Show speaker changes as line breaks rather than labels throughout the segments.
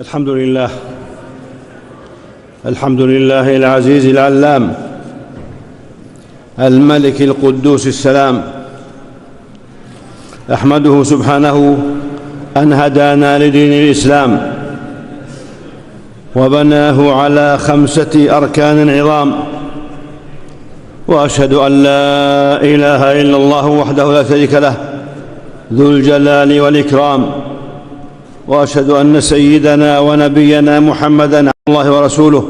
الحمد لله. الحمد لله العزيز العلام. الملك القدوس السلام. أحمده سبحانه أن هدانا لدين الإسلام. وبناه على خمسة أركان عظام. وأشهد أن لا إله إلا الله وحده لا شريك له. ذو الجلال والإكرام. وأشهد أن سيدنا ونبينا محمدا الله ورسوله.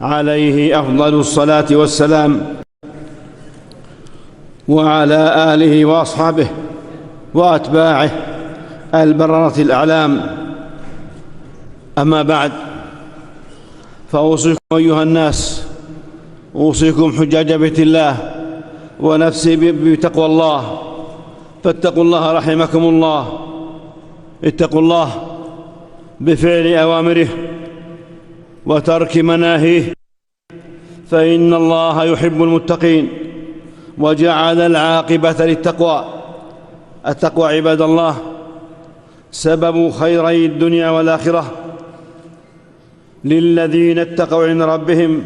عليه أفضل الصلاة والسلام. وعلى آله وأصحابه وأتباعه البررة الأعلام. أما بعد فأوصيكم أيها الناس أوصيكم حجاج بيت الله ونفسي بتقوى الله. فاتقوا الله رحمكم الله. اتقوا الله بفعل أوامره وترك مناهيه فإن الله يحب المتقين وجعل العاقبة للتقوى. التقوى عباد الله سبب خيري الدنيا والآخرة. للذين اتقوا عند ربهم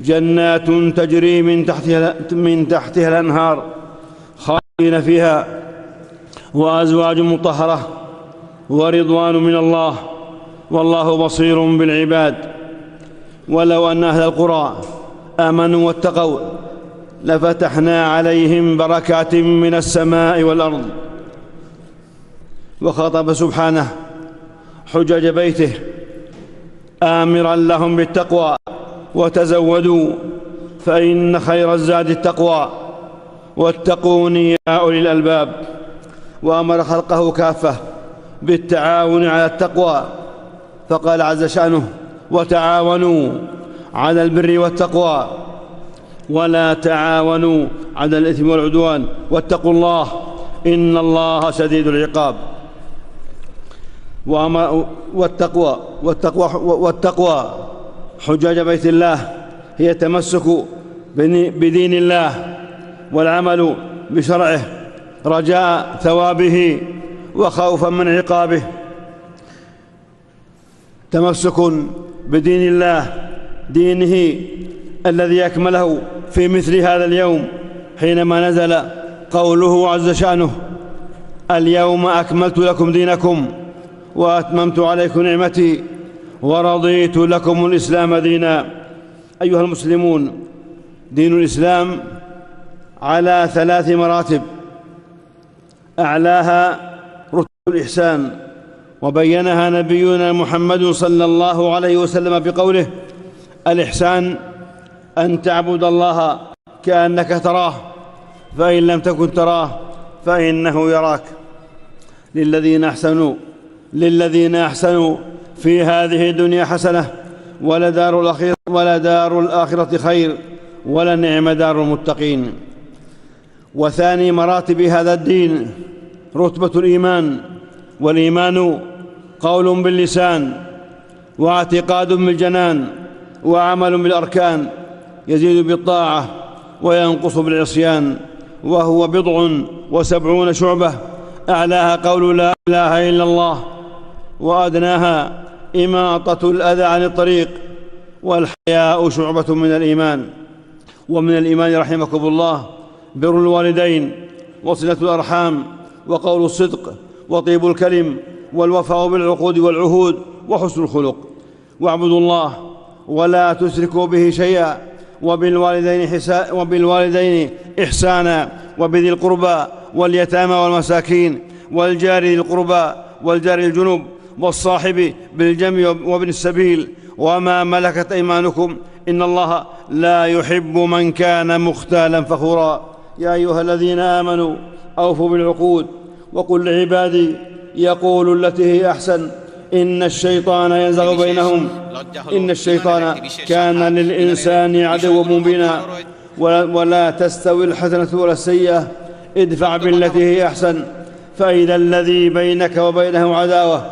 جنات تجري من تحتها من تحتها الأنهار خالدين فيها وأزواج مطهرة. ورضوان من الله. والله بصير بالعباد. ولو أن أهل القرى آمنوا واتقوا لفتحنا عليهم بركات من السماء والأرض. وخاطب سبحانه حجج بيته آمرا لهم بالتقوى وتزودوا فإن خير الزاد التقوى. واتقون يا أولي الألباب. وأمر خلقه كافة. بالتعاون على التقوى. فقال عز شأنه وتعاونوا على البر والتقوى. ولا تعاونوا على الإثم والعدوان. واتقوا الله إن الله شديد العقاب. والتقوى والتقوى والتقوى حجاج بيت الله هي التمسك بدين الله والعمل بشرعه. رجاء ثوابه وخوفا من عقابه. تمسك بدين الله دينه الذي أكمله في مثل هذا اليوم حينما نزل قوله عز شأنه اليوم أكملت لكم دينكم وأتممت عليكم نعمتي ورضيت لكم الإسلام دينا. أيها المسلمون دين الإسلام على ثلاث مراتب. أعلاها رتب الإحسان وبينها نبينا محمد صلى الله عليه وسلم بقوله الإحسان أن تعبد الله كأنك تراه فإن لم تكن تراه فإنه يراك. للذين أحسنوا للذين أحسنوا في هذه الدنيا حسنة ولدار الاخره ولدار الآخرة خير ولنعم دار المتقين. وثاني مراتب هذا الدين رتبة الإيمان. والإيمان قول باللسان واعتقاد بالجنان وعمل بالأركان يزيد بالطاعة وينقص بالعصيان وهو بضع وسبعون شعبة أعلاها قول لا إله إلا الله وأدناها إماطة الأذى عن الطريق والحياء شعبة من الإيمان. ومن الإيمان رحمكم الله بر الوالدين وصلة الأرحام وقول الصدق وطيب الكلم والوفاء بالعقود والعهود وحسن الخلق. واعبدوا الله ولا تشركوا به شيئا وبالوالدين, وبالوالدين إحسانا وبذي القربى واليتامى والمساكين والجار ذي القربى والجار الجنوب والصاحب بالجمع وابن السبيل. وما ملكت أيمانكم إن الله لا يحب من كان مختالا فخورا. يا أيها الذين آمنوا أوفوا بالعقود وقل لعبادي يقول التي هي أحسن إن الشيطان ينزغ بينهم. إن الشيطان كان للإنسان عدوا مبينا. ولا تستوي الحسنة ولا السيئة. ادفع بالتي هي أحسن. فإذا الذي بينك وبينه عداوة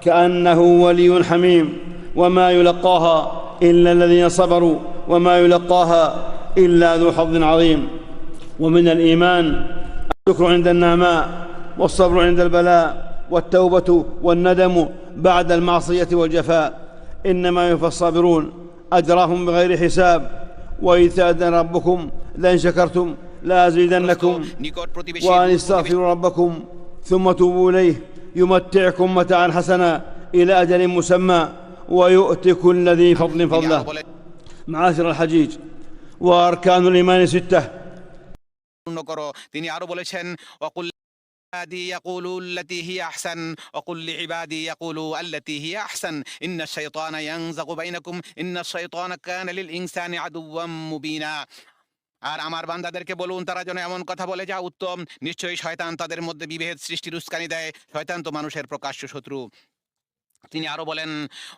كأنه ولي حميم. وما يلقاها إلا الذين صبروا. وما يلقاها إلا ذو حظ عظيم. ومن الإيمان الشكر عند النعماء. والصبر عند البلاء والتوبه والندم بعد المعصيه والجفاء انما يوفى الصابرون اجرهم بغير حساب واذ تاذن ربكم لئن شكرتم لازيدنكم
নিকট প্রতিবেশী
وأن استغفروا ربكم ثم توبوا إليه يمتعكم متاعا حسنا إلى أجل مسمى ويؤتي كل ذي فضل
তিনি আরো
فضله
বলেন,
معاشر الحجيج وأركان الإيمان ستة
পূর্ণ করো তিনি আরো বলেছেন وقل عبادي يقولوا التي هي أحسن وقل لعبادي يقولوا التي هي أحسن إن الشيطان ينزغ بينكم إن الشيطان كان للإنسان عدوا مبينا আর আমার বান্দাদেরকে বলুন তারা যেন এমন কথা বলে যা উত্তম নিশ্চয়ই শয়তান তাদের মধ্যে বিভেদ সৃষ্টির উস্কানি দেয় শয়তান তো মানুষের প্রকাশ্য শত্রু তিনি আরও বলেন,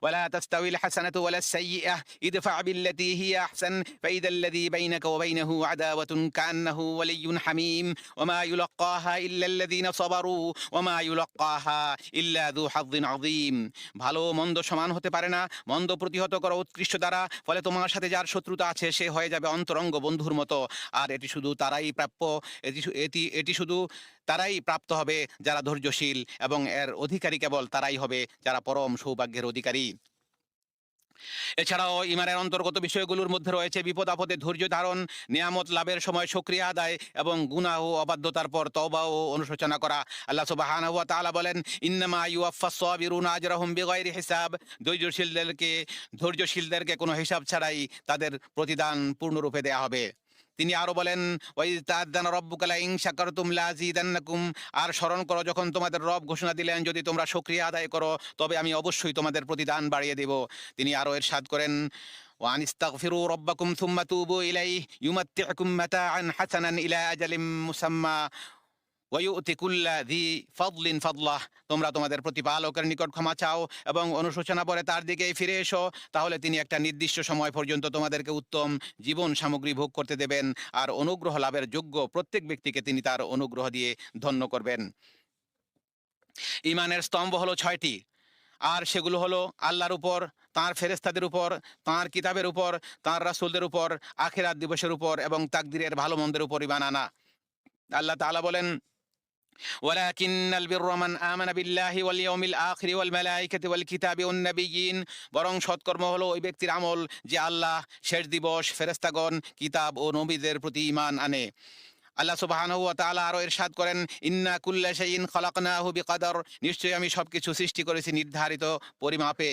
ওয়ালা তাস্তাউিল হাসানাতু ওয়ালা সাইয়্যিআহ ইদফা বিল্লাতী হিয়া আহসান ফাইদা আল্লাযী বাইনাকা ওয়া বাইনাহু আদাওয়াতুন কান্নাহু ওয়ালিয়্যুন হামীম ওয়ামা ইউলাক্কাহা ইল্লা আল্লাযীনা সাবারু ওয়ামা ইউলাক্কাহা ইল্লা যু হাযযিন আযীম। ভালো মন্দ সমান হতে পারে না, মন্দ প্রতিহত করো উৎকৃষ্ট দ্বারা, ফলে তোমার সাথে যার শত্রুতা আছে, সে হয়ে যাবে অন্তরঙ্গ বন্ধুর মতো। আর এটি শুধু তারাই প্রাপ্য, এটি এটি এটি শুধু তারাই প্রাপ্ত হবে যারা ধৈর্যশীল, এবং এর অধিকারী কেবল তারাই হবে যারা পরম সৌভাগ্যের অধিকারী। এছাড়াও ইমানের অন্তর্গত বিষয়গুলোর মধ্যে রয়েছে বিপদ আপদে ধৈর্য ধারণ, নিয়ামত লাভের সময় সক্রিয় আদায় এবং গুনাহ ও অবাধ্যতার পর তওবা ও অনুশোচনা করা। আল্লাহ সুবহানাহু ওয়া তাআলা বলেন, ইন্নামা ইউয়াফাস সাবিরুনা আজরাহুম বিগাইরি হিসাব। ধৈর্যশীলদেরকে ধৈর্যশীলদেরকে কোনো হিসাব ছাড়াই তাদের প্রতিদান পূর্ণরূপে দেয়া হবে। তিনি আরো বলেন ওয়াইজ তাআযানা রাব্বুকা লা ইন শাকারতুম লাযিদান্নাকুম আর স্মরণ করো যখন তোমাদের রব ঘোষণা দিলেন যদি তোমরা শুকরিয়া আদায় করো তবে আমি অবশ্যই তোমাদের প্রতিদান বাড়িয়ে দেব তিনি আরো এরশাদ করেন وأن استغفروا ربكم ثم توبوا إليه يمتعكم متاعا حسنا إلى أجل مسمى ওয়ুতি কুল্লা দি ফদলিন ফদলাহ তোমরা তোমাদের প্রতিপালকের নিকট ক্ষমা চাও এবং অনুশোচনা পরে তার দিকে ফিরে এসো, তাহলে তিনি একটা নির্দিষ্ট সময় পর্যন্ত তোমাদেরকে উত্তম জীবন সামগ্রী ভোগ করতে দেবেন আর অনুগ্রহ লাভের যোগ্য প্রত্যেক ব্যক্তিকে তিনি তার অনুগ্রহ দিয়ে ধন্য করবেন। ইমানের স্তম্ভ হলো ছয়টি, আর সেগুলো হলো আল্লাহর উপর, তাঁর ফেরেস্তাদের উপর, তাঁর কিতাবের উপর, তাঁর রাসূলদের উপর, আখেরাত দিবসের উপর এবং তাকদিরের ভালো মন্দের উপর ইমান আনা। আল্লাহ তাআলা বলেন ولكن البر من آمن بالله واليوم الآخر والملائكة والكتاب والنبيين বরং সৎকর্ম হলো ওই ব্যক্তির আমল যে আল্লাহ শেষ দিবস ফেরেস্তাগণ কিতাব ও নবীদের প্রতি ঈমান আনে আল্লাহ সুবহানাহু ওয়া তাআলা আরো ইরশাদ করেন ইন্না কুল্লা শাইইন খালাকনাহু বিকদর নিশ্চয়ই আমি সবকিছু সৃষ্টি করেছি নির্ধারিত পরিমাপে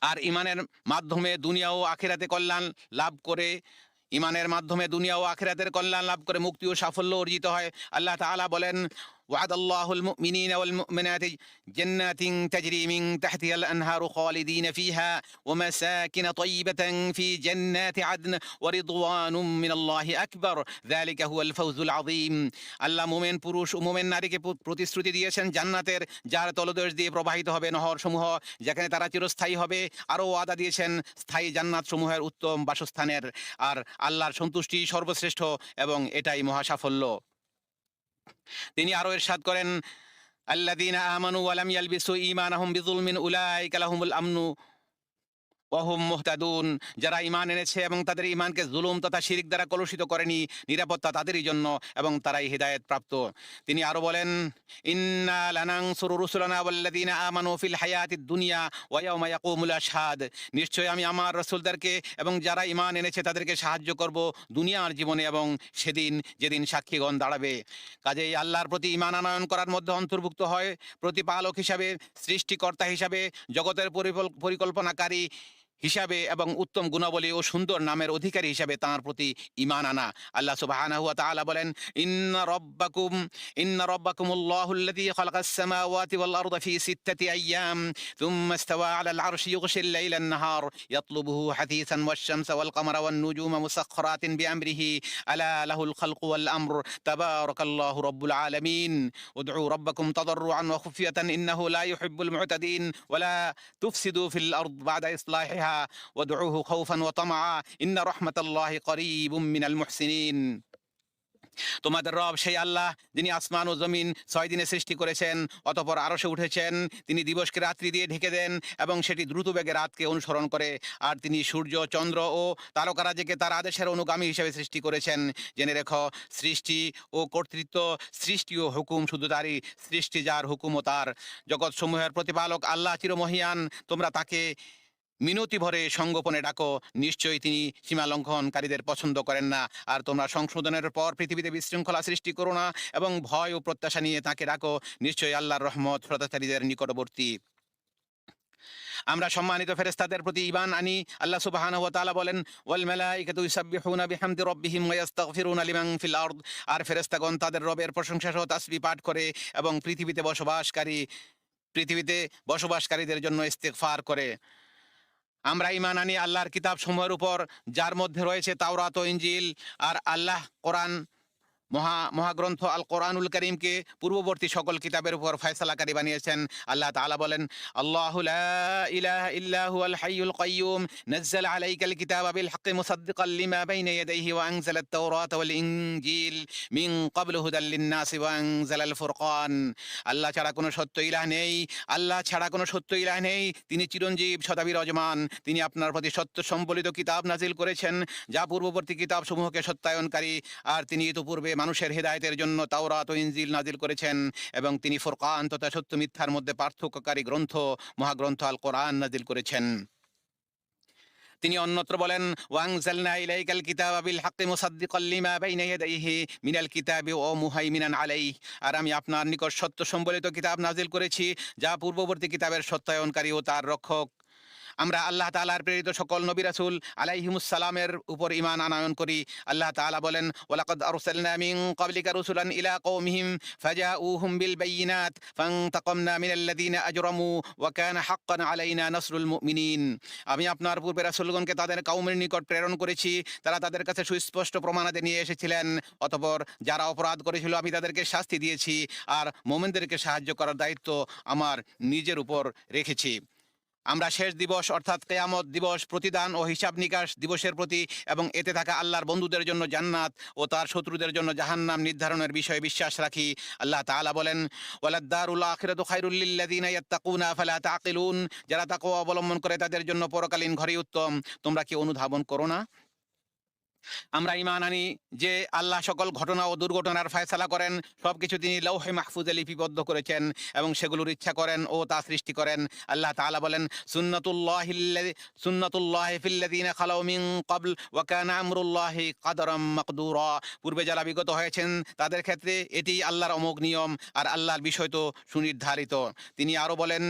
আর ইমানের মাধ্যমে দুনিয়া ও আখিরাতে কল্যাণ লাভ করে ইমানের মাধ্যমে দুনিয়া ও আখেরাতের কল্যাণ লাভ করে মুক্তি ও সাফল্য অর্জিত হয়। আল্লাহ তালা বলেন وعد الله المؤمنين والمؤمنات جنات تجري من تحتها الأنهار خالدين فيها ومساكن طيبة في جنات عدن ورضوان من الله أكبر ذلك هو الفوز العظيم আল্লাহ মোমেন পুরুষ ও মোমেন নারীকে প্র- প্রতিশ্রুতি দিয়েছেন জান্নাতের যার তলদেশ দিয়ে প্রবাহিত হবে নহর সমূহ যেখানে তারা চিরস্থায়ী হবে আরও ওয়াদা দিয়েছেন স্থায়ী জান্নাত সমূহের উত্তম বাসস্থানের আর আল্লাহর সন্তুষ্টি সর্বশ্রেষ্ঠ এবং এটাই মহা সাফল্য তিনি আরও ইরশাদ করেন আল্লাযীনা আমানু ওয়া লাম ইয়ালবিসু ঈমানাহুম বিযুলমিন উলাইকা লাহুমুল আমনু ওয়াহুম মুহতাদুন। যারা ইমান এনেছে এবং তাদের ইমানকে জুলুম তথা শিরিক দ্বারা কলুষিত করেনি, নিরাপত্তা তাদেরই জন্য এবং তারাই হিদায়াত প্রাপ্ত। তিনি আরও বলেন, ইন্না লানানসুরু রুসুলানা ওয়াল্লাযীনা আমানু ফিল হায়াতিদ দুনিয়া ওয়া ইয়াওমা ইয়াকুমুল আশহাদ। নিশ্চয় আমি আমার রাসূলদেরকে এবং যারা ঈমান এনেছে তাদেরকে সাহায্য করব দুনিয়ার জীবনে এবং সেদিন যেদিন সাক্ষীগণ দাঁড়াবে। কাজেই আল্লাহর প্রতি ঈমান আনয়ন করার মধ্যে অন্তর্ভুক্ত হয়। প্রতিপালক হিসাবে, সৃষ্টিকর্তা হিসাবে, জগতের পরিকল- পরিকল্পনাকারী হিসাবে এবং উত্তম গুণাবলী ও সুন্দর নামের অধিকারী হিসাবে তাঁর প্রতি ঈমান আনা। আল্লাহ সুবহানাহু ওয়া তাআলা বলেন, ইন্না রাব্বাকুম, ইন্না রাব্বাকুমুল্লাহুল্লাযী খালাকাস সামাওয়াতি ওয়াল আরদা ফি সিত্তাতি আইয়াম থুম্মা ইস্তাওয়া আলাল আরশি ইউগশিল লাইলা আন-নাহার ইয়াতলুবুহু হাথিসান ওয়াশ-শামসা ওয়াল কামারা ওয়ান-নুজুমা মুসাখখারাতিন বিআমরিহি, আলা লাহুল খালকু ওয়াল আমর, তাবারাকাল্লাহু রাব্বুল আলামিন, উদউ রাব্বাকুম তাদাররুআন ওয়া খুফিয়াতান ইন্নাহু লা ইউহিব্বুল মু'তাদিন ওয়া লা তুফসিদু ফিল আরদ বা'দা ইসলাহিহা وادعوه خوفا وطمعا إن رحمة الله قريب من المحسنين তোমাদের রব সেই আল্লাহ যিনি আসমান ও জমিন ছয় দিনে সৃষ্টি করেছেন অতপর আরশে উঠেছেন তিনি দিবসকে রাত্রি দিয়ে ঢেকে দেন এবং সেটি দ্রুত বেগে রাতকে অনুসরণ করে আর তিনি সূর্য চন্দ্র ও তারকারাজিকে তার আদেশের অনুগামী হিসেবে সৃষ্টি করেছেন জেনে রেখো সৃষ্টি ও কর্তৃত্ব সৃষ্টি ও হুকুম শুধু তারই সৃষ্টি যার হুকুম ও তার জগৎসমূহের প্রতিপালক আল্লাহ চিরমহিয়ান তোমরা তাকে মিনতি ভরে সঙ্গোপনে ডাকো। নিশ্চয়ই তিনি সীমা লঙ্ঘনকারীদের পছন্দ করেন না। আর তোমরা সংশোধনের পর পৃথিবীতে বিশৃঙ্খলা সৃষ্টি করো না এবং ভয় ও প্রত্যাশা নিয়ে তাকে ডাকো। নিশ্চয়ই আল্লাহর রহমত শ্রদ্ধাচারীদের নিকটবর্তী। আমরা সম্মানিত ফেরেস্তাদের প্রতি ইমান আনি। আল্লাহ সুবহানাহু ওয়া বলেন, ওয়াল মালাইকাতু ইউসাব্বিহুনা বিহামদি রাব্বিহিম ওয়া ইস্তাগফিরুনা লিমান ফিল আরদ। আর ফেরেশতাগণ তাদের রবের প্রশংসা সহ তাসবিহ পাঠ করে এবং পৃথিবীতে বসবাসকারী, পৃথিবীতে বসবাসকারীদের জন্য ইস্তেগফার করে। আমরা ইমান আনি আল্লাহর কিতাব সমূহের উপর, যার মধ্যে রয়েছে তাওরাত ইঞ্জিল আর আল্লাহ কোরআন মহা, মহাগ্রন্থ আল কোরআনুল করিমকে পূর্ববর্তী সকল কিতাবের উপর ফয়সালাকারী বানিয়েছেন। আল্লাহ তাআলা বলেন, আল্লাহু লা ইলাহা ইল্লা হুয়াল হাইয়ুল কাইয়্যুম নাযালা আলাইকাল কিতাবা ফুরকান। আল্লাহ ছাড়া কোনো সত্য ইলাহ নেই। আল্লাহ ছাড়া কোনো সত্য ইলাহ নেই। তিনি চিরঞ্জীব সদা বিরাজমান তিনি আপনার প্রতি সত্য সম্বলিত কিতাব নাজিল করেছেন, যা পূর্ববর্তী কিতাব সমূহকে সত্যায়নকারী। আর তিনি ইতোপূর্বে মানুষের হেদায়েতের জন্য তাওরাত ও ইনজিল নাজিল করেছেন এবং তিনি ফুরকান তথা সত্য মিথ্যার মধ্যে পার্থক্যকারী গ্রন্থ, মহাগ্রন্থ আল কোরআন নাজিল করেছেন। তিনি অন্যত্র বলেন, ওয়াংজালনা ইলাইকাল কিতাবা বিল হাক্কি মুসাদ্দিকাল লিমা বাইনা ইয়াদাইহি মিনাল কিতাবি ওয়া মুহাইমিনান আলাইহি। আর আমি আপনার নিকট সত্য সম্বলিত কিতাব নাজিল করেছি, যা পূর্ববর্তী কিতাবের সত্যায়নকারী ও তার রক্ষক। আমরা আল্লাহ তাআলার প্রেরিত সকল নবী রাসুল আলাইহিমুস সালামের উপর ঈমান আনয়ন করি। আল্লাহ তাআলা বলেন, ওয়ালাকাদ আরসালনা মিন রুসুলান ইলা কওমিহিম ফাজাউহুম বিল বাইয়িনাত ফান্তাকামনা মিনাল্লাযিনা আজরামু ওয়া কানা হাক্কান আলাইনা নাসরুল মুমিনিন। আমি আপনার পূর্বে রাসূলগণকে তাদের কওমের নিকট প্রেরণ করেছি। তারা তাদের কাছে সুস্পষ্ট প্রমাণাদি নিয়ে এসেছিলেন। অতঃপর যারা অপরাধ করেছিল, আমি তাদেরকে শাস্তি দিয়েছি। আর মোমেনদেরকে সাহায্য করার দায়িত্ব আমার নিজের উপর রেখেছি। আমরা শেষ দিবস অর্থাৎ কেয়ামত দিবস প্রতিদান ও হিসাব নিকাশ দিবসের প্রতি এবং এতে থাকা আল্লাহর বন্ধুদের জন্য জান্নাত ও তার শত্রুদের জন্য জাহান্নাম নির্ধারণের বিষয়ে বিশ্বাস রাখি। আল্লাহ তাআলা বলেন ফালা যারা তাকে অবলম্বন করে তাদের জন্য পরকালীন ঘরই উত্তম। তোমরা কি অনুধাবন করো না? আমরা ইমান আনি যে আল্লাহ সকল ঘটনা ও দুর্ঘটনার ফয়সালা করেন, সবকিছু তিনি লৌহে মাহফুজে লিপিবদ্ধ করেছেন এবং সেগুলোর ইচ্ছা করেন ও তা সৃষ্টি করেন। আল্লাহ তাআলা বলেন, সুন্নাতুল্লাহ সুন্নাতুল্লাহ ফিল্লাযিনা খালাউ মিন ক্বাবল ওয়া কানা আমরুল্লাহি কাদরাম মাকদুরা। পূর্বে যারা বিগত হয়েছেন, তাদের ক্ষেত্রে এটি আল্লাহর অমোঘ নিয়ম আর আল্লাহর বিষয় তো সুনির্ধারিত। তিনি আরও বলেন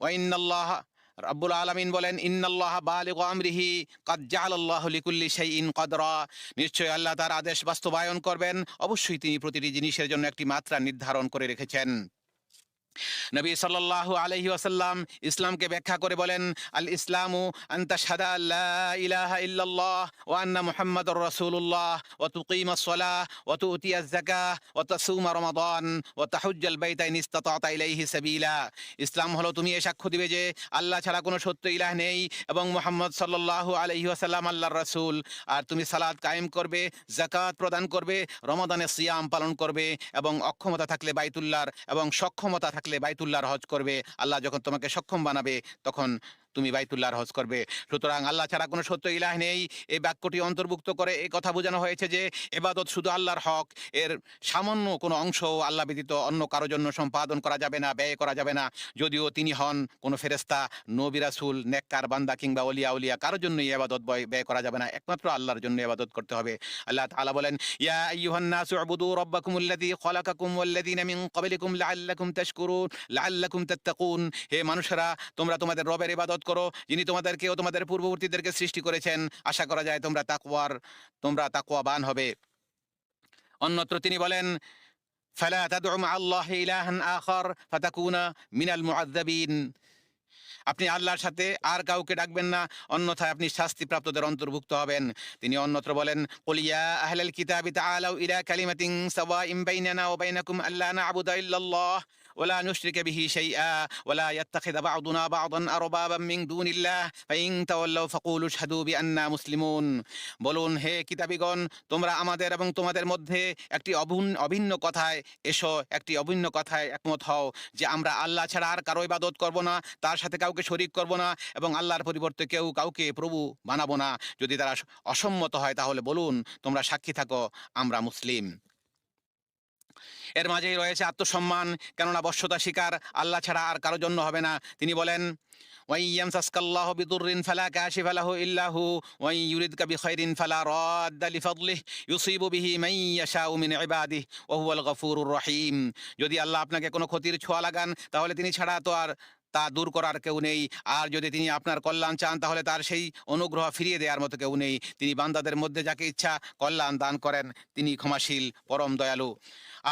ওয়াইন্নাল্লাহ রাব্বুল আলমিন বলেন, ইন্নাল্লাহ বালিগ আমরিহি, কাদ আল্লাহ লিকুল্লি শাইইন কদরা। নিশ্চয়ই আল্লাহ তার আদেশ বাস্তবায়ন করবেন। অবশ্যই তিনি প্রতিটি জিনিসের জন্য একটি মাত্রা নির্ধারণ করে রেখেছেন। নবী সাল্লাল্লাহু আলাইহি ওয়াসাল্লাম ইসলামকে ব্যাখ্যা করে বলেন আল ইসলামু আনতা শাহাদা লা ইলাহা ইল্লাল্লাহ ওয়া আন্না মুহাম্মাদুর রাসূলুল্লাহ ওয়া তুকিমাস সালাহ ওয়া তুতিয়াজ যাকাহ ওয়া তাসুমা রমাদান ওয়া তাহুজ্জাল বাইতা ইন ইসতাতা'তা ইলাইহি সাবিলা। ইসলাম হলো তুমি এ সাক্ষ্য দিবে যে আল্লাহ ছাড়া কোনো সত্য ইলাহ নেই এবং মুহাম্মদ সাল্লাল্লাহু আলাইহি ওয়াসাল্লাম আল্লাহর রসুল। আর তুমি সালাত কায়েম করবে জাকাত প্রদান করবে রমাদানে সিয়াম পালন করবে এবং অক্ষমতা থাকলে বাইতুল্লাহর এবং সক্ষমতা থাকলে বাইতুল্লাহর হজ করবে আল্লাহ যখন তোমাকে সক্ষম বানাবে তখন তুমি বাইতুল্লাহর হজ করবে। সুতরাং আল্লাহ ছাড়া কোনো সত্য ইলাহ নেই। এই বাক্যটি অন্তর্ভুক্ত করে এই কথা বোঝানো হয়েছে যে, এবাদত শুধু আল্লাহর হক, এর সামান্য কোনো অংশ আল্লাহ ব্যতীত অন্য কারোর জন্য সম্পাদন করা যাবে না, ব্যয় করা যাবে না। যদিও তিনি হন কোনো ফেরেস্তা নবী রাসূল, নেককার বান্দা কিংবা অলিয়া উলিয়া, কারোর জন্য এবাদত ব্যয় করা যাবে না। একমাত্র আল্লাহর জন্য এবাদত করতে হবে। আল্লাহ তাআলা বলেন, ইয়া আইয়ুহান নাসু উবুদু রাব্বাকুমুল্লাযী খালাকাকুম ওয়াল্লাযীনা মিন ক্বাবলিকুম লাআল্লাকুম তাশকুরুন, লাআল্লাকুম তাত্তাকুন। হে মানুষেরা, তোমরা তোমাদের রবের ইবাদত করো, যিনি তোমাদেরকে ও তোমাদের পূর্ববর্তীদেরকে সৃষ্টি করেছেন। আশা করা যায় তোমরা তাকওয়ার, তোমরা তাকওয়াবান হবে। অন্যত্র তিনি বলেন, ফালা তাদউ মা আল্লাহ ইলাহান আখার, ফাতাকুনা মিনাল আপনি আল্লাহর সাথে আর কাউকে ডাকবেন না, অন্যথায় আপনি শাস্তিপ্রাপ্তদের অন্তর্ভুক্ত হবেন। তিনি অন্যত্র বলেন, কুল ইয়া আহলাল কিতাবি তাআলাউ ইলা কালিমাতিন সাওয়াইন বাইনানা ওয়া বাইনাকুম আল্লা না'বুদা ইল্লাল্লাহ। ولا نشرك به شيئا ولا يتخذ بعضنا بعضا أربابا من دون الله فإن تولوا فقولوا اشهدوا بأننا মুসলিমুন বলুন হে কিতাবিগণ তোমরা আমাদের এবং তোমাদের মধ্যে একটি অভিন্ন অভিন্ন কথায় এসো একটি অভিন্ন কথায় একমত হও যে আমরা আল্লাহ ছাড়া আর কারো ইবাদত করব না তার সাথে কাউকে শরিক করব না এবং আল্লাহর পরিবর্তে কেউ কাউকে প্রভু বানাবো না যদি তারা অসম্মত হয় তাহলে বলুন তোমরা সাক্ষী থাকো আমরা মুসলিম এর মাঝেই রয়েছে আত্মসম্মান, কেননা বশ্যতা শিকার, আল্লাহ ছাড়া আর কারোর জন্য হবে না। তিনি বলেন ওয়াইয়াম সাসকাল্লাহ বিদুরিন ফালা কাশি ফালাহু ইল্লাহু ওয়াই ইউরিদ ইউরিদকা বিখাইরিন ফালা রাদ্দা লিফাদলিহি, ইউসিবু বিহি মান ইয়াশাউ মিন ইবাদিহি ওয়া হুয়াল গফুরুর রহিম। যদি আল্লাহ আপনাকে কোনো ক্ষতির ছোঁয়া লাগান, তাহলে তিনি ছাড়া তো আর তা দূর করার কেউ নেই। আর যদি তিনি আপনার কল্যাণ চান, তাহলে তার সেই অনুগ্রহ ফিরিয়ে দেওয়ার মতো কেউ নেই। তিনি বান্দাদের মধ্যে যাকে ইচ্ছা কল্যাণ দান করেন, তিনি ক্ষমাশীল, পরম দয়ালু।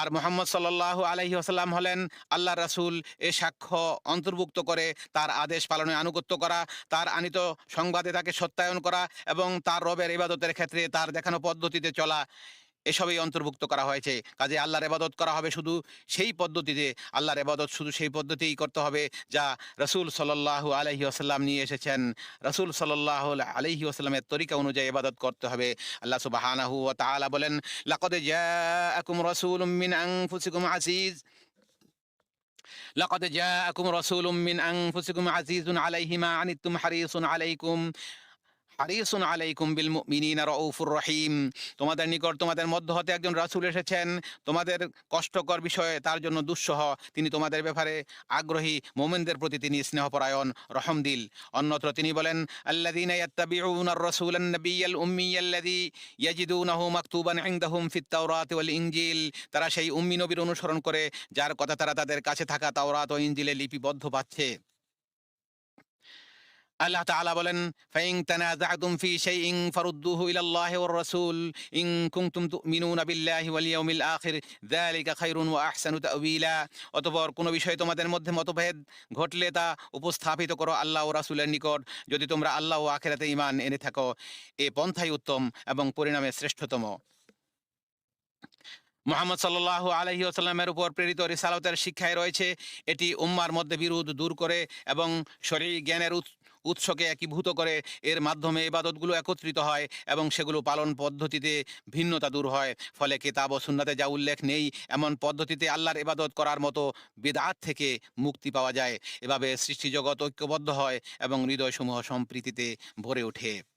আর মোহাম্মদ সাল্লাহ আলহি আসাল্লাম হলেন আল্লাহ রাসূল। এ সাক্ষ্য অন্তর্ভুক্ত করে তার আদেশ পালনে আনুগত্য করা, তার আনিত সংবাদে তাকে সত্যায়ন করা এবং তার রবের ইবাদতের ক্ষেত্রে তার দেখানো পদ্ধতিতে চলা। এসবই অন্তর্ভুক্ত করা হয়েছে কাজে আল্লাহর এবাদত করা হবে শুধু সেই পদ্ধতিতে আল্লাহর এবাদত শুধু সেই পদ্ধতিই করতে হবে যা রসুল সাল্লাহ আলহি আসাল্লাম নিয়ে এসেছেন রসুল সাল্লাহ আলহি আসাল্লামের তরিকা অনুযায়ী এবাদত করতে হবে আল্লাহ সুবাহানাহু ও তাআলা বলেন লাকদ জাআকুম রাসূলুম মিন আনফুসিকুম আজিজ لقد جاءكم رسول من أنفسكم عزيز عليه ما عنتم حريص عليكم হারিসুন আলাইকুম বিল মুমিনিনা রাউফুর রহিম। তোমাদের নিকট তোমাদের মধ্য হতে একজন রাসূল এসেছেন। তোমাদের কষ্টকর বিষয়ে তার জন্য দুঃসহ। তিনি তোমাদের ব্যাপারে আগ্রহী। মোমেনদের প্রতি তিনি স্নেহপরায়ণ, রহমদিল। অন্যত্র তিনি বলেন, আল্লাযীনা ইয়াত্তাবিউনা আর-রাসূলা আন-নাবিয়্যাল উম্মিয়্যাল্লাযী ইয়াজিদুনাহু মাকতুবান ইনদাহুম ফিত তাওরাত ওয়াল ইনজিল। তারা সেই উম্মি নবীর অনুসরণ করে, যার কথা তারা তাদের কাছে থাকা তাওরাত ও ইনজিলে লিপিবদ্ধ পাচ্ছে। আল্লাহ তাআলা বলেন, ফাইন তানাযাতুম ফি শাইইন ফারুদ্দুহু ইলাল্লাহি ওয়ার রাসূল, ইন কুনতুম তুমিনুনা বিল্লাহি ওয়াল ইয়াউমিল আখির, যালিকা খায়রুন ওয়া আহসানু তাওয়িলা। অতঃপর কোনো বিষয়ে তোমাদের মধ্যে মতভেদ ঘটলে তা উপস্থাপিত করো আল্লাহ ও রাসূলের নিকট। যদি তোমরা আল্লাহ ও আখিরাতে ঈমান এনে থাকো, এ পন্থাই উত্তম এবং পরিণামে শ্রেষ্ঠতম। মোহাম্মদ সাল্লাহ আলহি আসাল্লামের উপর প্রেরিত রিসালতের শিক্ষায় রয়েছে, এটি উম্মার মধ্যে বিরোধ দূর করে এবং শরীর জ্ঞানের উৎসকে একীভূত করে। এর মাধ্যমে এবাদতগুলো একত্রিত হয় এবং সেগুলো পালন পদ্ধতিতে ভিন্নতা দূর হয়। ফলে কেতাব ও সুন্নাতে যা উল্লেখ নেই, এমন পদ্ধতিতে আল্লাহর এবাদত করার মতো বেদাত থেকে মুক্তি পাওয়া যায়। এভাবে সৃষ্টিজগৎ ঐক্যবদ্ধ হয় এবং হৃদয়সমূহ সম্প্রীতিতে ভরে ওঠে।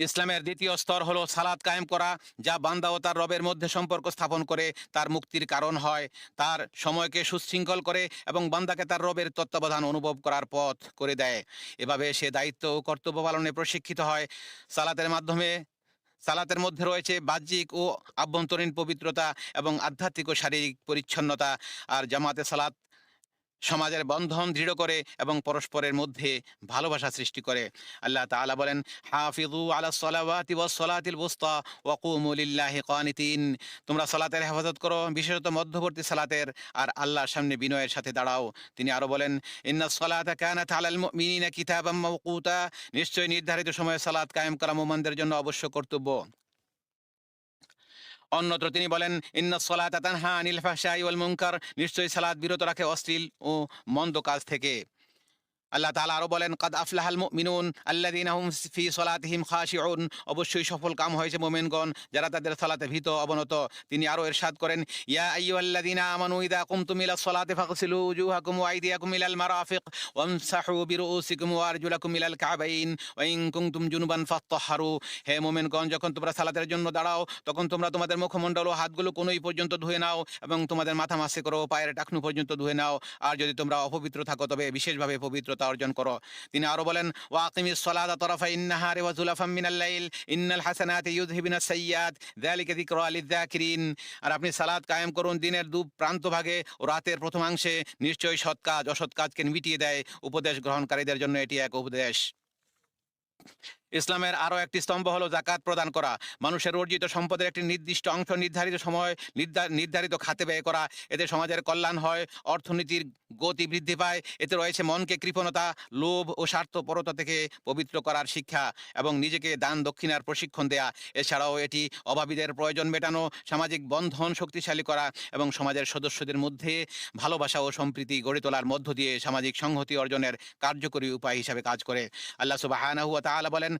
ইসলামের দ্বিতীয় স্তর হলো সালাত কায়েম করা, যা বান্দা ও তার রবের মধ্যে সম্পর্ক স্থাপন করে, তার মুক্তির কারণ হয়, তার সময়কে সুশৃঙ্খল করে এবং বান্দাকে তার রবের তত্ত্বাবধান অনুভব করার পথ করে দেয়। এভাবে সে দায়িত্ব ও কর্তব্য পালনে প্রশিক্ষিত হয়। সালাতের মাধ্যমে, সালাতের মধ্যে রয়েছে বাহ্যিক ও আভ্যন্তরীণ পবিত্রতা এবং আধ্যাত্মিক ও শারীরিক পরিচ্ছন্নতা। আর জামাতে সালাত সমাজের বন্ধন দৃঢ় করে এবং পরস্পরের মধ্যে ভালোবাসা সৃষ্টি করে। আল্লাহ তাআলা বলেন হাফিজু আলা সলাওয়াতি ওয়াস সলাতিল বুস্তা ওয়া কুমু লিল্লাহি কানিতিন তোমরা সালাতের হেফাজত করো, বিশেষত মধ্যবর্তী সালাতের, আর আল্লাহর সামনে বিনয়ের সাথে দাঁড়াও। তিনি আরও বলেন, ইন্না সলাতা কানাত আলাল মুমিনিনা কিতাবাম মাওকুতা। নিশ্চয় নির্ধারিত সময়ে সালাত কায়েম করা মোমানদের জন্য অবশ্য কর্তব্য। অন্যত্র তিনি বলেন, ইন্না সলাত আনিল ফাহশাই ওয়াল মুনকার। নিশ্চয়ই সালাদ বিরত রাখে অশ্লীল ও মন্দ কাজ থেকে। আল্লাহ তালা আরও বলেন, কাদ আফলাহাল মুমিনুন আল্লাযীনা হুম ফি সলাতিহিম খাশিউন। অবশ্যই সফল কাম হয়েছে মোমেনগণ, যারা তাদের সালাতে ভীত অবনত। তিনি আরও ইরশাদ করেন, ইয়া আইয়ুহাল্লাযীনা আমানু ইযা কুমতুম ইলাস সালাতি ফাগসিলু উজুহাকুম ওয়া আইদিয়াকুম ইলাল মারাফিক ওয়ামসাহু বিরুউসিকুম ওয়া আরজুলাকুম ইলাল কাবাইন। ওয়া ইন কুনতুম জুনুবান ফাত্তাহহারু হে মুমিনগণ, যখন তোমরা সালাতের জন্য দাঁড়াও, তখন তোমরা তোমাদের মুখমণ্ডল ও হাতগুলো কোনোই পর্যন্ত ধুয়ে নাও এবং তোমাদের মাথা মাসে করো, পায়ের টাকনু পর্যন্ত ধুয়ে নাও। আর যদি তোমরা অপবিত্র থাকো, তবে বিশেষভাবে পবিত্রতা অর্জন করো। তিনি আরও বলেন ওয়াকিমিস সালাতা তরফাই ইন্নাহারি ওয়া যুলাফাম মিনাল লাইল, ইন্নাল হাসানাতি ইউযহিবিনাস সাইয়্যাত, যালিকা যিকরা লিয-যাকিরিন আর আপনি সালাত কায়েম করুন দিনের দু প্রান্ত ভাগে ও রাতের প্রথমাংশে নিশ্চয়ই সৎ কাজ, অসৎ কাজকে মিটিয়ে দেয়। উপদেশ গ্রহণকারীদের জন্য এটি এক উপদেশ। ইসলামের আরও একটি স্তম্ভ হলো জাকাত প্রদান করা। মানুষের অর্জিত সম্পদের একটি নির্দিষ্ট অংশ নির্ধারিত সময় নির্ধা- নির্ধারিত খাতে ব্যয় করা। এতে সমাজের কল্যাণ হয়, অর্থনীতির গতি বৃদ্ধি পায়। এতে রয়েছে মনকে কৃপণতা, লোভ ও স্বার্থপরতা থেকে পবিত্র করার শিক্ষা এবং নিজেকে দান দক্ষিণার প্রশিক্ষণ দেয়া। এছাড়াও এটি অভাবীদের প্রয়োজন মেটানো, সামাজিক বন্ধন শক্তিশালী করা এবং সমাজের সদস্যদের মধ্যে ভালোবাসা ও সম্প্রীতি গড়ে তোলার মধ্য দিয়ে সামাজিক সংহতি অর্জনের কার্যকরী উপায় হিসাবে কাজ করে। আল্লাহ তাআলা বলেন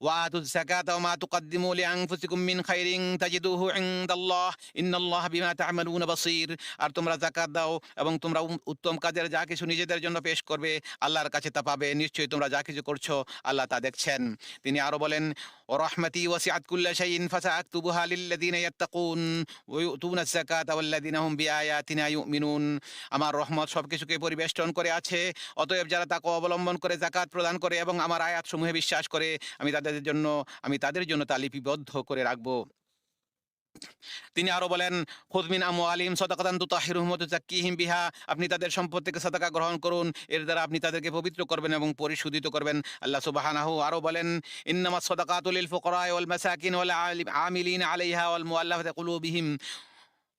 وآتوا الزكاة وما تقدموا لأنفسكم من خير تجدوه عند الله إن الله بما تعملون بصير আর তোমরা জাকাত দাও এবং তোমরা উম- উত্তম কাজের যা কিছু নিজেদের জন্য পেশ করবে আল্লাহর কাছে তা পাবে নিশ্চয়ই তোমরা যা কিছু করছো আল্লাহ তা দেখছেন তিনি আরো বলেন ورحمتي وسعت كل شيء فسأكتبها للذين يتقون ويؤتون الزكاة والذين هم بآياتنا يؤمنون আমার রহমত সবকিছুকে পরিবেষ্টন করে আছে অতএব যারা তাকে অবলম্বন করে জাকাত প্রদান করে এবং আমার আয়াত সমূহে বিশ্বাস করে আমি তাদের জন্য, আমি তাদের জন্য তা লিপিবদ্ধ করে রাখব। তিনি আরও বলেন খুদমিন আমু আলিম সদাকাতান তুতাহিরুহুম ওয়া তুজাক্কিহিম বিহা। আপনি তাদের সম্পদ থেকে সাদাকা গ্রহণ করুন, এর দ্বারা আপনি তাদেরকে পবিত্র করবেন এবং পরিশোধিত করবেন। আল্লাহ সুবহানাহু আরও বলেন, ইন্নামাস সাদাকাতু লিল ফুকারা ওয়াল মাসাকিন ওয়াল আমিলিন আলাইহা ওয়াল মুআল্লাফাতি কুলুবিহিম।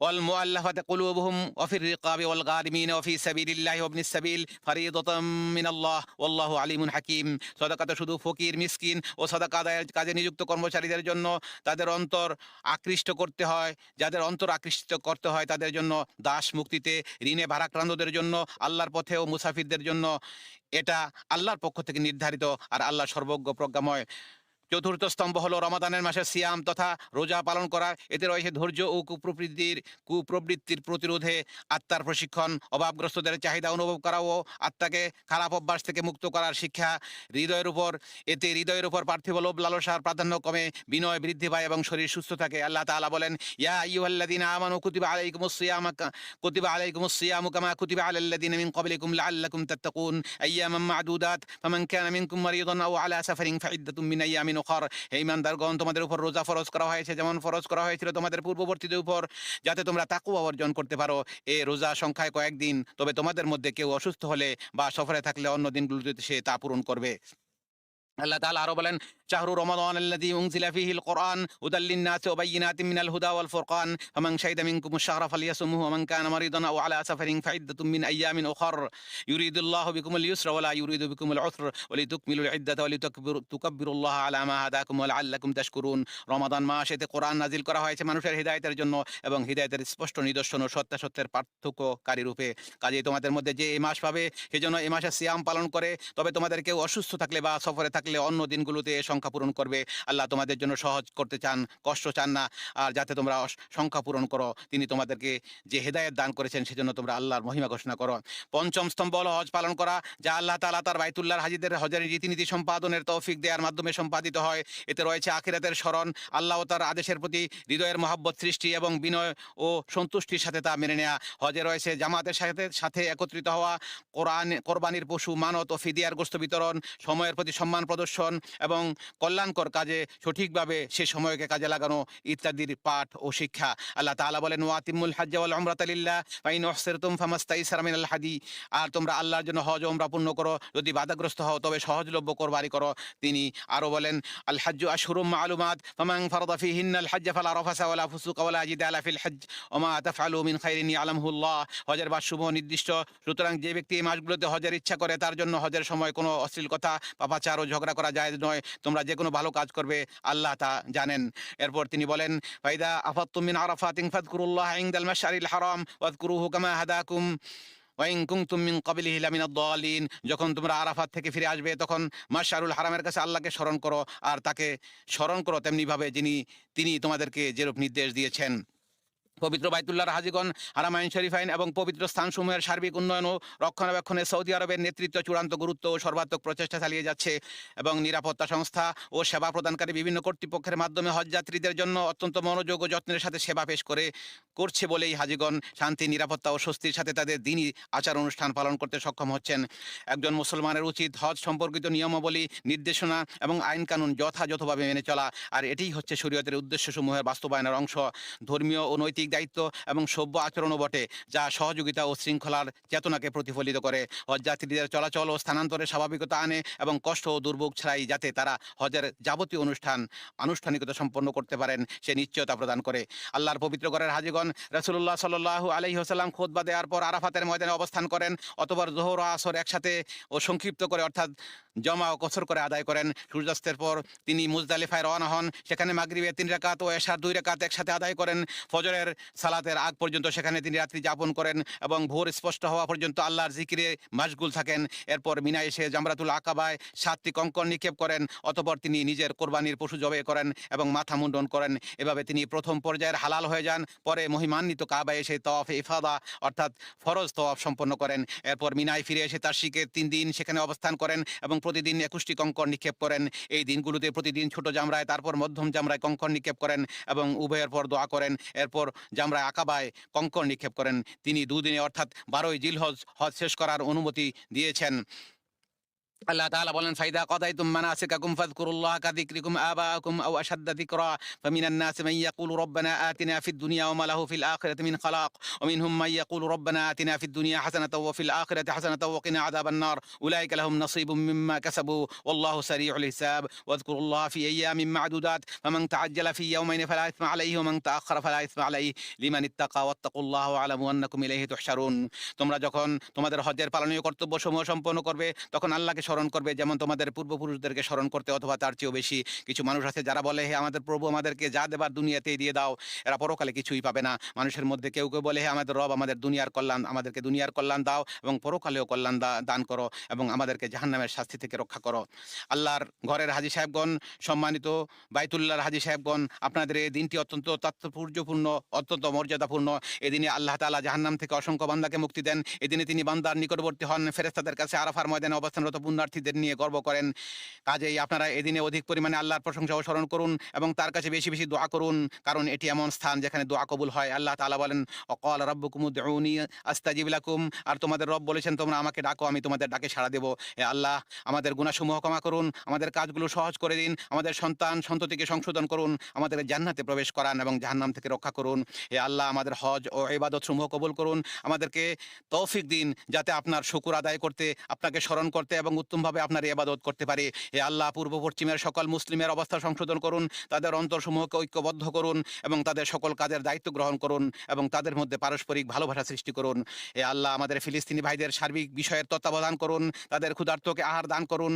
والمؤلفة قلوبهم وفي الرقاب والغارمين وفي سبيل الله وابن السبيل فريضة من الله والله عليم حكيم সদাকাতে শুধু ফকির মিসকিন ও সদাকা আদায়ের কাজে নিযুক্ত কর্মচারীদের জন্য তাদের অন্তর আকৃষ্ট করতে হয় যাদের অন্তর আকৃষ্ট করতে হয় তাদের জন্য দাস মুক্তিতে ঋণে ভারাক্রান্তদের জন্য আল্লাহর পথে ও মুসাফিরদের জন্য এটা আল্লাহর পক্ষ থেকে নির্ধারিত আর আল্লাহ সর্বজ্ঞ প্রজ্ঞাময় চতুর্থ স্তম্ভ হলো রমাদানের মাসে সিয়াম তথা রোজা পালন করা এতে রয়েছে ধৈর্য ও কুপ্রবৃত্তির কুপ্রবৃত্তির প্রতিরোধে আত্মার প্রশিক্ষণ, অভাবগ্রস্তদের চাহিদা অনুভব করা ও আত্মাকে খারাপ অভ্যাস থেকে মুক্ত করার শিক্ষা। হৃদয়ের উপর, এতে হৃদয়ের উপর পার্থিব লোভ লালসার প্রাধান্য কমে, বিনয় বৃদ্ধি পায় এবং শরীর সুস্থ থাকে। আল্লাহ তাআলা বলেন, ইয়া আইয়ুহাল্লাযীনা আমানু কুতিবা আলাইকুমুস সিয়াম কুতিবা আলাইকুমুস সিয়াম কামা কুতিবা আলাল্লাযীনা মিন ক্বাবলিকুম লাআল্লাকুম তাত্তাকুন। আইয়ামান মা'দুদাত, ফামান কানা মিনকুম মারিদান আও আলা সাফারিন ফাইদ্দাতুম মিন আইয়ামিন উখর হে ইমানদারগণ তোমাদের উপর রোজা ফরজ করা হয়েছে, যেমন ফরজ করা হয়েছিল তোমাদের পূর্ববর্তীদের উপর, যাতে তোমরা তাকু অর্জন করতে পারো। এ রোজা সংখ্যায় কয়েকদিন, তবে তোমাদের মধ্যে কেউ অসুস্থ হলে বা সফরে থাকলে অন্য দিনগুলোতে সে তা পূরণ করবে। আল্লাহ তাআলা আরও বলেন শাহরু রমাদান আল্লাযী উনজিলা ফীহিল কুরআন হুদাল লিন-নাসি ওয়া বায়িনাতিন মিনাল হুদা ওয়াল ফুরকান ফামান শাহিদা মিনকুমুশ শাহরা ফালইয়াসুমহু ওয়া মান কানা মারিদান আও আলা সাফারিন ফাইদ্দাতুম মিন আইয়ামিন উখর ইউরিদুল্লাহু বিকুমুল ইউসরা ওয়া লা ইউরিদু বিকুমুল উসর ওয়া লিতুকমিলুল ইদ্দাতা ওয়া লিতুকবিরু তুকাব্বিরুল্লাহা আলা মা হাদাকুম ওয়া রমাদান মাস এতে কোরআন নাজিল করা হয়েছে মানুষের হিদায়াতের জন্য এবং হিদায়াতের স্পষ্ট নিদর্শন ও সত্যাসত্যের পার্থক্যকারী রূপে। কাজেই তোমাদের মধ্যে যে এই মাস পাবে, সেজন্য এই মাসে সিয়াম পালন করে। তবে তোমাদের কেউ অসুস্থ থাকলে বা সফরে থাকলে অন্য দিনগুলোতে এ সংখ্যা পূরণ করবে। আল্লাহ তোমাদের জন্য সহজ করতে চান, কষ্ট চান না। আর যাতে তোমরা সংখ্যা পূরণ করো, তিনি তোমাদেরকে যে হেদায়েত দান করেছেন সেজন্য তোমরা আল্লাহর মহিমা ঘোষণা করো। পঞ্চম স্তম্ভ হলো হজ পালন করা, যা আল্লাহ তালা তার বাইতুল্লাহর হাজিদের হজের রীতিনীতি সম্পাদনের তৌফিক দেওয়ার মাধ্যমে সম্পাদিত হয়। এতে রয়েছে আখিরাতের স্মরণ, আল্লাহ তার আদেশের প্রতি হৃদয়ের মহাব্বত সৃষ্টি এবং বিনয় ও সন্তুষ্টির সাথে তা মেনে নেওয়া হজে রয়েছে জামাতের সাথে সাথে একত্রিত হওয়া, কোরআন, কোরবানির পশু মানত ও ফিদিয়ার গোস্ত বিতরণ, সময়ের প্রতি সম্মান প্রদর্শন এবং কল্যাণকর কাজে, সঠিকভাবে সে সময়কে কাজে লাগানো ইত্যাদির পাঠ ও শিক্ষা। আল্লাহ তাআলা বলেন, ওয়াতিমুল হজ্জ ওয়াল উমরাতা লিল্লাহ, ফাইন উহসিরতুম ফামাস্তাইসারা মিনাল হাদি। আর তোমরা আল্লাহর জন্য হজ ও উমরা পূর্ণ করো, যদি বাধাগ্রস্ত হও, তবে সহজলভ্য কোরবানি করো। তিনি আরও বলেন, আল হজ্জ আশহুরুম মালুমাত, ফামান ফারাদা ফীহিন্নাল হজ্জ ফালা রাফাসা ওয়ালা ফুসুকা ওয়ালা জিদালা ফিল হজ্জ ওমা তাফআলু মিন খাইরিন ইয়ালামহুল্লাহ। হজের বা শুভ নির্দিষ্ট, সুতরাং যে ব্যক্তি এই মাসগুলোতে হজের ইচ্ছা করে, তার জন্য হজের সময় কোনো অশ্লীল কথা, পাপাচার ও ঝগড়া করা যায় নয়। তোমরা যে কোনো ভালো কাজ করবে, আল্লাহ তা জানেন। এরপর তিনি বলেন, ফাইদা আফাতুমিন আরাফাতিং ফাদকুরুল্লাহ ইংদাল মাশারিল হারাম, ওয়াদকুরুহু কামা হাদাকুম ওয়াইং কুনতুম মিন কাবিল হিলামিন দলিন যখন তোমরা আরাফাত থেকে ফিরে আসবে, তখন মাশআরুল হারামের কাছে আল্লাহকে স্মরণ করো, আর তাকে স্মরণ করো তেমনিভাবে যিনি, তিনি তোমাদেরকে যেরূপ নির্দেশ দিয়েছেন। পবিত্র বাইতুল্লাহর হাজিগণ হারামাইন শরীফাইন এবং পবিত্র স্থানসমূহের সার্বিক উন্নয়ন ও রক্ষণাবেক্ষণে সৌদি আরবের নেতৃত্ব চূড়ান্ত গুরুত্ব ও সর্বাত্মক প্রচেষ্টা চালিয়ে যাচ্ছে এবং নিরাপত্তা সংস্থা ও সেবা প্রদানকারী বিভিন্ন কর্তৃপক্ষের মাধ্যমে হজযাত্রীদের জন্য অত্যন্ত মনোযোগ ও যত্নের সাথে সেবা পেশ করে করছে বলেই হাজিগণ শান্তি, নিরাপত্তা ও স্বস্তির সাথে তাদের দিনই আচার অনুষ্ঠান পালন করতে সক্ষম হচ্ছেন। একজন মুসলমানের উচিত হজ সম্পর্কিত নিয়মাবলী, নির্দেশনা এবং আইন কানুন যথাযথভাবে মেনে চলা। আর এটিই হচ্ছে শরীয়তের উদ্দেশ্যসমূহের বাস্তবায়নের অংশ। ধর্মীয় ও নৈতিক নৈতিক দায়িত্ব এবং সভ্য আচরণও বটে, যা সহযোগিতা ও শৃঙ্খলার চেতনাকে প্রতিফলিত করে। হজযাত্রীদের চলাচল ও স্থানান্তরে স্বাভাবিকতা আনে এবং কষ্ট ও দুর্ভোগ ছাড়াই যাতে তারা হজের যাবতীয় অনুষ্ঠান আনুষ্ঠানিকতা সম্পন্ন করতে পারেন, সে নিশ্চয়তা প্রদান করে। আল্লাহর পবিত্র ঘরের হাজিগণ রসুল্লাহ সাল্লাহ আলহি হাসাল্লাম খোদবা দেওয়ার পর আরাফাতের ময়দানে অবস্থান করেন। অতবার জোহর আসর একসাথে ও সংক্ষিপ্ত করে, অর্থাৎ জমা ও কসর করে আদায় করেন। সূর্যাস্তের পর তিনি মুজদালিফায় রওনা হন। সেখানে মাগরিবে তিন রাকাত ও এশার দুই রাকাত একসাথে আদায় করেন। ফজরের সালাতের আগ পর্যন্ত সেখানে তিনি রাত্রি যাপন করেন এবং ভোর স্পষ্ট হওয়া পর্যন্ত আল্লাহর জিকিরে মাশগুল থাকেন। এরপর মিনা এসে জামরাতুল আকাবায় সাতটি কঙ্কন নিক্ষেপ করেন, অতপর তিনি নিজের কোরবানির পশু জবে করেন এবং মাথা মুন্ডন করেন। এভাবে তিনি প্রথম পর্যায়ের হালাল হয়ে যান, পরে মহিমান্বিত কাবায় এসে তওয়াফে ইফাদা অর্থাৎ ফরজ তওয়াফ সম্পন্ন করেন। এরপর মিনায় ফিরে এসে তার শিখে তিন দিন সেখানে অবস্থান করেন এবং প্রতিদিন একুশটি কঙ্কর নিক্ষেপ করেন। এই দিনগুলোতে প্রতিদিন ছোট জামরায়, তারপর মধ্যম জামরায় কঙ্কর নিক্ষেপ করেন এবং উভয়ের পর দোয়া করেন। এরপর জামরায় আকাবায় কঙ্কর নিক্ষেপ করেন। তিনি দুদিনে অর্থাৎ বারোই জিলহজ হজ শেষ করার অনুমতি দিয়েছেন। আল্লাহ তাআলা বলেন ফাইদা কাদাইতুম মানাসিকাকুম ফাযকুরুল্লাহ কাযিকরিকুম আবাআকুম আও আশাদ্দা যিকরা ফামিনান নাসি মান ইয়াকুলু রাব্বানা আতিনা ফিদ দুনিয়া ওয়া মা লাহু ফিল আখিরাতি মিন খালাক ওয়া মিনহুম মান ইয়াকুলু রাব্বানা আতিনা ফিদ দুনিয়া হাসানাতাও ওয়া ফিল আখিরাতি হাসানাতাও ওয়া কিনা আযাবান নার উলাইকা লাহুম নাসীবুম মিম্মা কাসাবু ওয়াল্লাহু সারিউল হিসাব ওয়াযকুরুল্লাহ ফি আইয়ামিন মা'দুদাত ফামান তা'আজ্জালা ফি ইয়াওমাইন ফালা ইসমা আলাইহি ওয়া মান তা'আখারা ফালা ইসমা আলাইহি লিমান ইত্তাকা ওয়াত্তাকুল্লাহ ওয়া আলামু আন্নাকুম ইলাইহি তুহশারুন তোমরা যখন তোমাদের হজের পালনীয় কর্তব্যসমূহ সম্পন্ন করবে, তখন আল্লাহকে স্মরণ করবে, যেমন তোমাদের পূর্বপুরুষদেরকে স্মরণ করতে অথবা তার চেয়েও বেশি কিছু মানুষ আছে যারা বলে, হে আমাদের প্রভু, আমাদেরকে যা দেবার দুনিয়াতেই দিয়ে দাও। এরা পরকালে কিছুই পাবে না। মানুষের মধ্যে কেউ কেউ বলে, হে আমাদের রব, আমাদের দুনিয়ার কল্যাণ, আমাদেরকে দুনিয়ার কল্যাণ দাও এবং পরকালেও কল্যাণ দান করো এবং আমাদেরকে জাহান্নামের শাস্তি থেকে রক্ষা করো। আল্লাহর ঘরের হাজি সাহেবগণ, সম্মানিত বাইতুল্লাহর হাজি সাহেবগণ, আপনাদের এই দিনটি অত্যন্ত তাৎপর্যপূর্ণ, অত্যন্ত মর্যাদাপূর্ণ। এদিনে আল্লাহ তালা জাহান্নাম থেকে অসংখ্য বান্দাকে মুক্তি দেন। এদিনে তিনি বান্দার নিকটবর্তী হন। ফেরেস্তাদের কাছে আরাফার ময়দানে অবস্থানরত পুণ্যার্থীদের নিয়ে গর্ব করেন। কাজেই আপনারা এদিনে অধিক পরিমাণে আল্লাহর প্রশংসা ও স্মরণ করুন এবং তার কাছে বেশি বেশি দোয়া করুন। কারণ এটি এমন স্থান যেখানে দোয়া কবুল হয়। আল্লাহ তাআলা বলেন, অকল রব্বুকুম উদউনি আস্তাজিব আর তোমাদের রব বলেছেন, তোমরা আমাকে ডাকো, আমি তোমাদের ডাকে সাড়া দেবো। হে আল্লাহ, আমাদের গুনাহসমূহ ক্ষমা করুন, আমাদের কাজগুলো সহজ করে দিন, আমাদের সন্তান সন্ততিকে সংশোধন করুন, আমাদের জান্নাতে প্রবেশ করান এবং জাহান্নাম থেকে রক্ষা করুন। এ আল্লাহ, আমাদের হজ ও ইবাদত সমূহ কবুল করুন। আমাদেরকে তৌফিক দিন যাতে আপনার শুকুর আদায় করতে, আপনাকে স্মরণ করতে এবং উত্তমভাবে আপনার এবাদত করতে পারে। এ আল্লাহ পূর্ব পশ্চিমের সকল মুসলিমের অবস্থা সংশোধন করুন, তাদের অন্তরসমূহকে ঐক্যবদ্ধ করুন এবং তাদের সকল কাজের দায়িত্ব গ্রহণ করুন এবং তাদের মধ্যে পারস্পরিক ভালোবাসা সৃষ্টি করুন। এ আল্লাহ আমাদের ফিলিস্তিনি ভাইদের সার্বিক বিষয়ের তত্ত্বাবধান করুন, তাদের ক্ষুধার্তকে আহার দান করুন।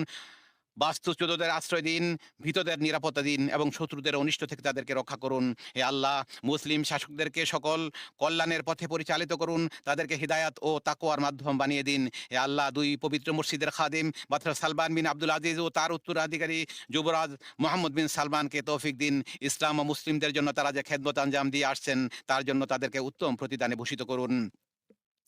বাস্তুচ্যুতদের আশ্রয় দিন, ভীতদের নিরাপত্তা দিন এবং শত্রুদের অনিষ্ট থেকে তাদেরকে রক্ষা করুন। হে আল্লাহ, মুসলিম শাসকদেরকে সকল কল্যাণের পথে পরিচালিত করুন। তাদেরকে হিদায়াত ও তাকোয়ার মাধ্যম বানিয়ে দিন। হে আল্লাহ, দুই পবিত্র মসজিদের খাদিম মাত্র সালমান বিন আব্দুল আজিজ ও তার উত্তরাধিকারী যুবরাজ মোহাম্মদ বিন সালমানকে তৌফিক দিন। ইসলাম ও মুসলিমদের জন্য তারা যে খেদমত আঞ্জাম দিয়ে আসছেন, তার জন্য তাদেরকে উত্তম প্রতিদানে ভূষিত করুন।